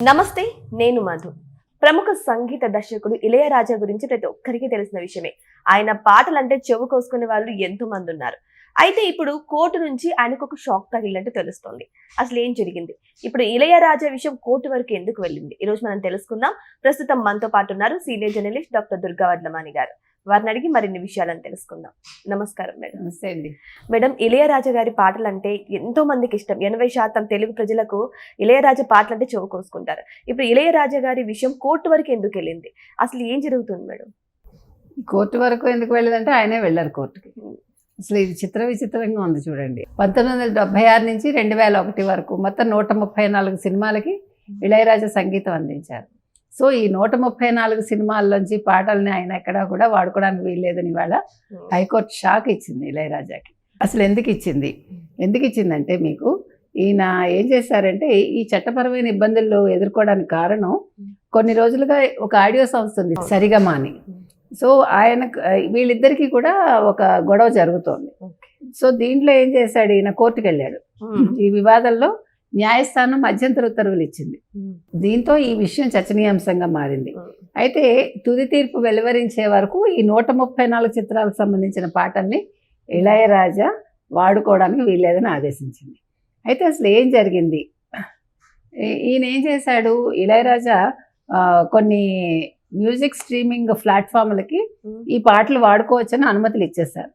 నమస్తే నేను మధు. ప్రముఖ సంగీత దర్శకుడు ఇళయరాజా గురించి ప్రతి ఒక్కరికి తెలిసిన విషయమే. ఆయన పాటలంటే చెవు కోసుకునే వాళ్ళు ఎంతో మంది ఉన్నారు. అయితే ఇప్పుడు కోర్టు నుంచి ఆయనకు ఒక షాక్ తగిలినట్టు తెలుస్తోంది. అసలు ఏం జరిగింది? ఇప్పుడు ఇళయరాజా విషయం కోర్టు వరకు ఎందుకు వెళ్ళింది? ఈ రోజు మనం తెలుసుకుందాం. ప్రస్తుతం మనతో పాటు ఉన్నారు senior journalist doctor Durga Vadlamani garu. వారిని అడిగి మరిన్ని విషయాలను తెలుసుకుందాం. నమస్కారం మేడం. నమస్తే అండి. మేడం ఇళయరాజా గారి పాటలు అంటే ఎంతో మందికి ఇష్టం. ఎనభై శాతం తెలుగు ప్రజలకు ఇళయరాజా పాటలు అంటే చెవు కోసుకుంటారు. ఇప్పుడు ఇళయరాజా గారి విషయం కోర్టు వరకు ఎందుకు వెళ్ళింది? అసలు ఏం జరుగుతుంది మేడం? కోర్టు వరకు ఎందుకు వెళ్ళదంటే ఆయనే వెళ్ళారు కోర్టుకి. అసలు ఇది చిత్ర విచిత్రంగా ఉంది చూడండి. పంతొమ్మిది వందల డెబ్బై ఆరు నుంచి రెండు వేల ఒకటి వరకు మొత్తం నూట ముప్పై నాలుగు సినిమాలకి ఇళయరాజా సంగీతం అందించారు. సో ఈ నూట ముప్పై నాలుగు సినిమాల్లోంచి పాటల్ని ఆయన ఎక్కడా కూడా వాడుకోవడానికి వీల్లేదని ఇవాళ హైకోర్టు షాక్ ఇచ్చింది ఇళయరాజాకి. అసలు ఎందుకు ఇచ్చింది? ఎందుకు ఇచ్చిందంటే మీకు ఈయన ఏం చేశారంటే ఈ చట్టపరమైన ఇబ్బందులు ఎదుర్కోవడానికి కారణం కొన్ని రోజులుగా ఒక ఆడియో సంస్థ ఉంది సరిగమా అని. సో ఆయన వీళ్ళిద్దరికీ కూడా ఒక గొడవ జరుగుతోంది. సో దీంట్లో ఏం చేశాడు ఈయన? కోర్టుకు వెళ్ళాడు ఈ వివాదంలో న్యాయస్థానం మధ్యంతర ఉత్తర్వులు ఇచ్చింది. దీంతో ఈ విషయం చర్చనీయాంశంగా మారింది. అయితే తుది తీర్పు వెలువరించే వరకు ఈ నూట ముప్పై నాలుగు చిత్రాలకు సంబంధించిన పాటల్ని ఇళయరాజా వాడుకోవడానికి వీల్లేదని ఆదేశించింది. అయితే అసలు ఏం జరిగింది? ఈయన ఏం చేశాడు? ఇళయరాజా కొన్ని మ్యూజిక్ స్ట్రీమింగ్ ప్లాట్ఫామ్లకి ఈ పాటలు వాడుకోవచ్చని అనుమతులు ఇచ్చేశారు.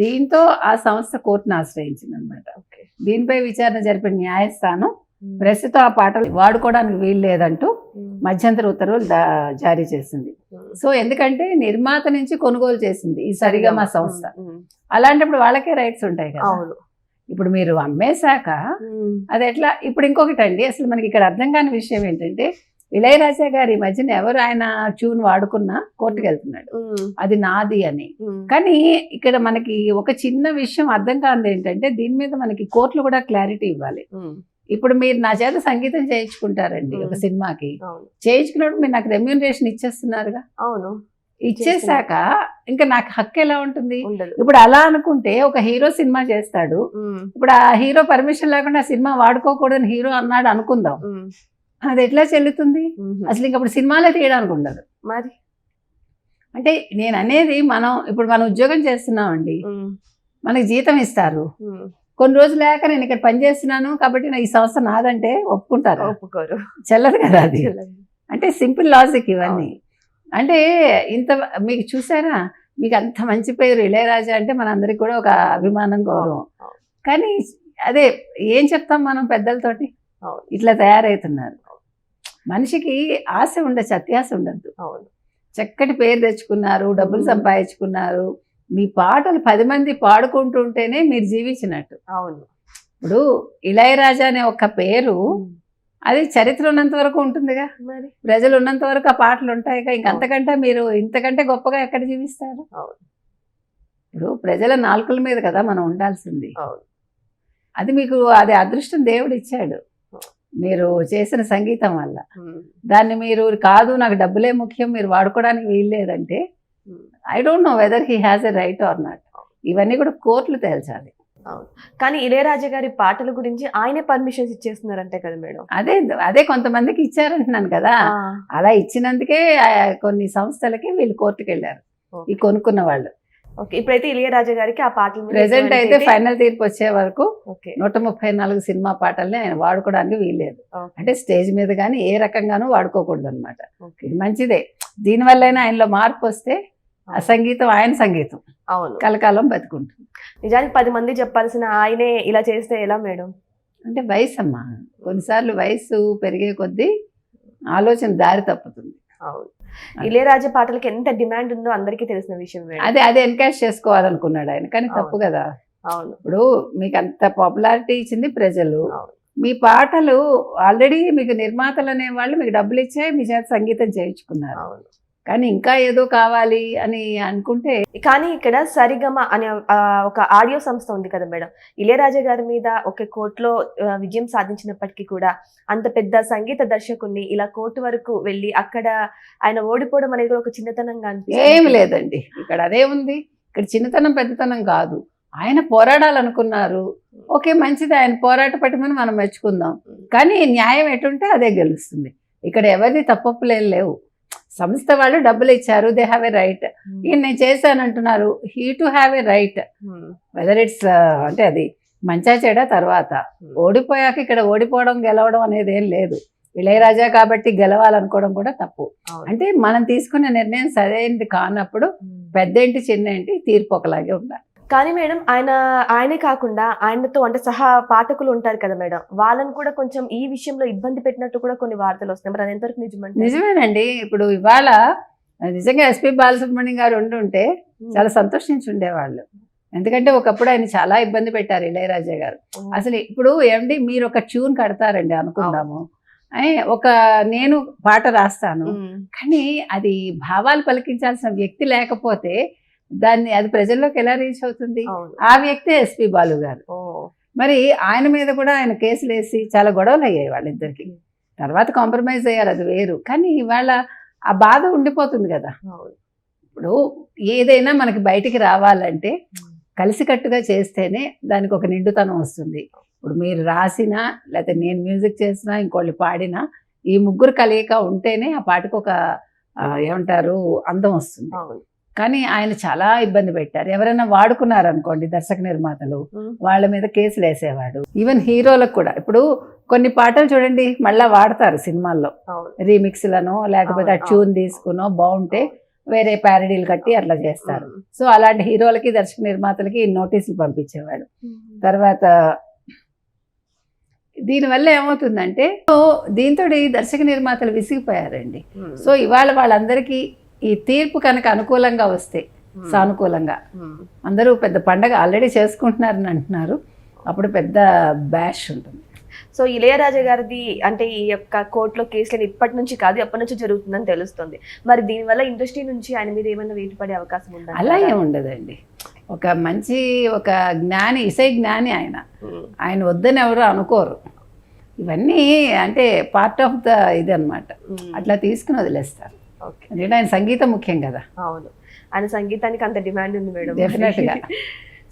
దీంతో ఆ సంస్థ కోర్టును ఆశ్రయించింది అనమాట దీనిపై విచారణ జరిపిన న్యాయస్థానం ప్రస్తుతం ఆ పాటలు వాడుకోవడానికి వీలు లేదంటూ మధ్యంతర ఉత్తర్వులు జారీ చేసింది. సో ఎందుకంటే నిర్మాత నుంచి కొనుగోలు చేసింది ఈ సరిగమ సంస్థ. అలాంటప్పుడు వాళ్ళకే రైట్స్ ఉంటాయి కదా. ఇప్పుడు మీరు అమ్మేశాక అది ఎట్లా? ఇప్పుడు ఇంకొకటి అండి అసలు మనకి ఇక్కడ అర్థం కాని విషయం ఏంటంటే ఇళయరాజా గారి ఈ మధ్యన ఎవరు ఆయన ట్యూన్ వాడుకున్నా కోర్టుకు వెళ్తున్నాడు. అది నాది అని. కానీ ఇక్కడ మనకి ఒక చిన్న విషయం అర్థం కానిది ఏంటంటే దీని మీద మనకి కోర్టులు కూడా క్లారిటీ ఇవ్వాలి. ఇప్పుడు మీరు నా చేత సంగీతం చేయించుకుంటారండి ఒక. సినిమాకి. చేయించుకున్నప్పుడు మీరు నాకు రెమ్యూనరేషన్ ఇచ్చేస్తున్నారుగా? అవును. ఇచ్చేసాక ఇంకా నాకు హక్కు ఎలా ఉంటుంది? ఇప్పుడు అలా అనుకుంటే ఒక హీరో సినిమా చేస్తాడు. ఇప్పుడు ఆ హీరో పర్మిషన్ లేకుండా సినిమా వాడుకోకూడదని హీరో అన్నాడు అనుకుందాం. అది ఎట్లా చెల్లుతుంది? అసలు ఇంక అప్పుడు సినిమాలే తీయడానికి ఉండదు. మరి? అంటే నేను అనేది మనం ఇప్పుడు మనం ఉద్యోగం చేస్తున్నామండి. మనకి జీతం ఇస్తారు. కొన్ని రోజులు లేక నేను ఇక్కడ పని చేస్తున్నాను కాబట్టి నా ఈ సంస్థ నాదంటే ఒప్పుకుంటారు. ఒప్పుకోరు. చెల్లదు కదా అది. అంటే సింపుల్ లాజిక్ ఇవన్నీ. అంటే ఇంత మీకు చూసారా? మీకు అంత మంచి పేరు ఇళయరాజా అంటే మనందరికి కూడా ఒక అభిమానం గౌరవం. కానీ అదే ఏం చెప్తాం మనం పెద్దలతోటి. ఇట్లా తయారవుతున్నారు మనిషికి ఆశ ఉండొచ్చు అత్యాశ ఉండద్దు. అవును. చక్కటి పేరు తెచ్చుకున్నారు డబ్బులు. సంపాదించుకున్నారు. మీ పాటలు పది మంది పాడుకుంటుంటేనే మీరు జీవించినట్టు. అవును. ఇప్పుడు ఇళయరాజా అనే ఒక పేరు అది చరిత్ర ఉన్నంత వరకు ఉంటుందిగా. మరి? ప్రజలు ఉన్నంత వరకు ఆ పాటలు ఉంటాయిగా. ఇంకంతకంటే మీరు ఇంతకంటే గొప్పగా ఎక్కడ జీవిస్తారు? అవును. ఇప్పుడు ప్రజల నాలుకల మీద కదా మనం ఉండాల్సింది. అవును. అది మీకు అది అదృష్టం దేవుడు ఇచ్చాడు మీరు చేసిన సంగీతం వల్ల. దాన్ని మీరు కాదు నాకు డబ్బులే ముఖ్యం మీరు వాడుకోవడానికి వీల్లేదంటే I don't know whether he has a right or not. ఇవన్నీ కూడా కోర్టులు తేల్చాలి. కానీ ఇళయరాజా గారి పాటల గురించి ఆయనే పర్మిషన్స్ ఇచ్చేస్తున్నారంటే కదా మేడం. అదే అదే కొంతమందికి ఇచ్చారంటున్నాను కదా. అలా ఇచ్చినందుకే కొన్ని సంస్థలకి వీళ్ళు కోర్టుకు వెళ్ళారు ఈ కొనుక్కున్న వాళ్ళు. ఓకే ఇప్పుడైతే ఇళయరాజా గారికి ఆ పాటల ప్రెసెంట్ అయితే ఫైనల్ తీర్పు వచ్చే వరకు ఓకే. నూట ముప్పై నాలుగు సినిమా పాటల్ని ఆయన వాడుకోవడానికి వీల్లేదు. అంటే స్టేజ్ మీద కానీ ఏ రకంగానూ వాడుకోకూడదు అనమాట ఇది మంచిదే. దీనివల్లైనా ఆయనలో మార్పు వస్తే ఆ సంగీతం ఆయన సంగీతం. అవును. కలకాలం బతుకుంటుంది. నిజానికి పది మంది చెప్పాల్సిన ఆయనే ఇలా చేస్తే ఎలా మేడం? అంటే వయసు అమ్మా. కొన్నిసార్లు వయసు పెరిగే కొద్దీ ఆలోచన దారి తప్పుతుంది. అవును. ఇళయరాజా పాటలకి ఎంత డిమాండ్ ఉందో అందరికీ తెలిసిన విషయం అదే అదే ఎన్కాష్ చేసుకోవాలనుకున్నాడు ఆయన. కానీ తప్పు. కదా. అవును. ఇప్పుడు మీకు అంత పాపులారిటీ ఇచ్చింది ప్రజలు. మీ పాటలు ఆల్రెడీ మీకు నిర్మాతలు అనే వాళ్ళు మీకు డబ్బులు ఇచ్చే మీ చేత సంగీతం చేయించుకున్నారు. కానీ ఇంకా ఏదో కావాలి అని అనుకుంటే కానీ ఇక్కడ సరిగమ అనే ఒక ఆడియో సంస్థ ఉంది కదా మేడం. ఇళయరాజా గారి మీద ఒక కోర్టులో విజయం సాధించినప్పటికీ కూడా అంత పెద్ద సంగీత దర్శకుడిని ఇలా కోర్టు వరకు వెళ్ళి అక్కడ ఆయన ఓడిపోవడం అనేది కూడా ఒక చిన్నతనంగా ఏమి లేదండి. ఇక్కడ అదే ఉంది. ఇక్కడ చిన్నతనం పెద్దతనం కాదు. ఆయన పోరాడాలనుకున్నారు ఓకే మంచిది. ఆయన పోరాట పట్టుమని మనం మెచ్చుకుందాం. కానీ న్యాయం ఎటుంటే అదే గెలుస్తుంది. ఇక్కడ ఎవరిది తప్పప్పులేం లేవు. సంస్థ వాళ్ళు డబ్బులు ఇచ్చారు దే హ్యావ్ ఎ రైట్ ఈయన నేను చేశానంటున్నారు he to have a right whether it's అంటే అది మంచా చెడ తర్వాత ఓడిపోయాక ఇక్కడ ఓడిపోవడం గెలవడం అనేది ఏం లేదు. ఇళయరాజా కాబట్టి గెలవాలనుకోవడం కూడా తప్పు. అంటే మనం తీసుకున్న నిర్ణయం సరైనది కానప్పుడు పెద్ద ఏంటి చిన్న ఏంటి తీర్పు ఒకలాగే ఉండాలి. కానీ మేడం ఆయన ఆయనే కాకుండా ఆయనతో అంటే సహా పాఠకులు ఉంటారు కదా మేడం వాళ్ళని కూడా కొంచెం ఈ విషయంలో ఇబ్బంది పెట్టినట్టు కూడా కొన్ని వార్తలు వస్తున్నాయి. మరి అది ఎంతవరకు నిజమంటే నిజమేనండి. ఇప్పుడు ఇవాళ నిజంగా ఎస్పి బాలసుబ్రహ్మణ్యం గారు ఉండుంటే చాలా సంతోషించి ఉండేవాళ్ళు. ఎందుకంటే ఒకప్పుడు ఆయన చాలా ఇబ్బంది పెట్టారు ఇళయరాజా గారు. అసలు ఇప్పుడు ఏమండి మీరు ఒక ట్యూన్ కడతారండి అనుకుందాము. ఒక నేను పాట రాస్తాను. కానీ అది భావాలు పలికించాల్సిన వ్యక్తి లేకపోతే దాన్ని అది ప్రజల్లోకి ఎలా రీచ్ అవుతుంది? ఆ వ్యక్తే ఎస్పి బాలు గారు. మరి ఆయన మీద కూడా ఆయన కేసులు వేసి చాలా గొడవలు అయ్యాయి వాళ్ళిద్దరికి. తర్వాత కాంప్రమైజ్ అయ్యారు అది వేరు. కానీ ఇవాళ ఆ బాధ ఉండిపోతుంది కదా. ఇప్పుడు ఏదైనా మనకి బయటికి రావాలంటే కలిసికట్టుగా చేస్తేనే దానికి ఒక నిండుతనం వస్తుంది. ఇప్పుడు మీరు రాసినా లేకపోతే నేను మ్యూజిక్ చేసినా ఇంకోళ్ళు పాడినా ఈ ముగ్గురు కలయిక ఉంటేనే ఆ పాటకు ఒక ఏమంటారు అందం వస్తుంది. కానీ ఆయన చాలా ఇబ్బంది పెట్టారు. ఎవరైనా వాడుకున్నారు అనుకోండి దర్శక నిర్మాతలు. వాళ్ళ మీద కేసులు వేసేవాడు. ఈవెన్ హీరోలకు కూడా. ఇప్పుడు కొన్ని పాటలు చూడండి మళ్ళా వాడతారు సినిమాల్లో. రీమిక్స్లను లేకపోతే ఆ ట్యూన్. తీసుకునో బాగుంటే వేరే ప్యారడీలు కట్టి అట్లా చేస్తారు. సో అలాంటి హీరోలకి దర్శక నిర్మాతలకి నోటీసులు పంపించేవాడు. తర్వాత దీనివల్ల ఏమవుతుందంటే సో దీంతో ఈ దర్శక నిర్మాతలు విసిగిపోయారండి. సో ఇవాళ వాళ్ళందరికీ ఈ తీర్పు కనుక అనుకూలంగా వస్తే. సానుకూలంగా. అందరూ పెద్ద పండగ ఆల్రెడీ చేసుకుంటున్నారని అంటున్నారు. అప్పుడు పెద్ద బ్యాష్ ఉంటుంది. సో ఇళయరాజా గారిది అంటే ఈ యొక్క కోర్టులో కేసులు ఇప్పటి నుంచి కాదు ఎప్పటి నుంచి జరుగుతుందని తెలుస్తుంది. మరి దీనివల్ల ఇండస్ట్రీ నుంచి ఆయన మీద ఏమైనా వేటు పడే అవకాశం ఉందా అలా ఏం ఉండదండి. ఒక మంచి ఒక జ్ఞాని ఇసై జ్ఞాని ఆయన. ఆయన వద్దని ఎవరు అనుకోరు. ఇవన్నీ అంటే పార్ట్ ఆఫ్ ద ఇది అనమాట. అట్లా తీసుకుని వదిలేస్తారు. ఎందుకంటే ఆయన సంగీతం ముఖ్యం కదా. అవును. ఆయన సంగీతానికి అంత డిమాండ్ ఉంది మేడం.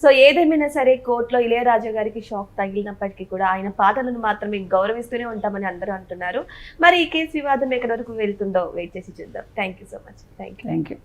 సో ఏదేమైనా సరే కోర్టులో ఇళయరాజా గారికి షాక్ తగిలినప్పటికీ కూడా ఆయన పాటలను మాత్రమే గౌరవిస్తూనే ఉంటామని అందరూ అంటున్నారు. మరి ఈ కేసు వివాదం ఎక్కడి వరకు వెళ్తుందో వెయిట్ చేసి చూద్దాం. Thank so much thank you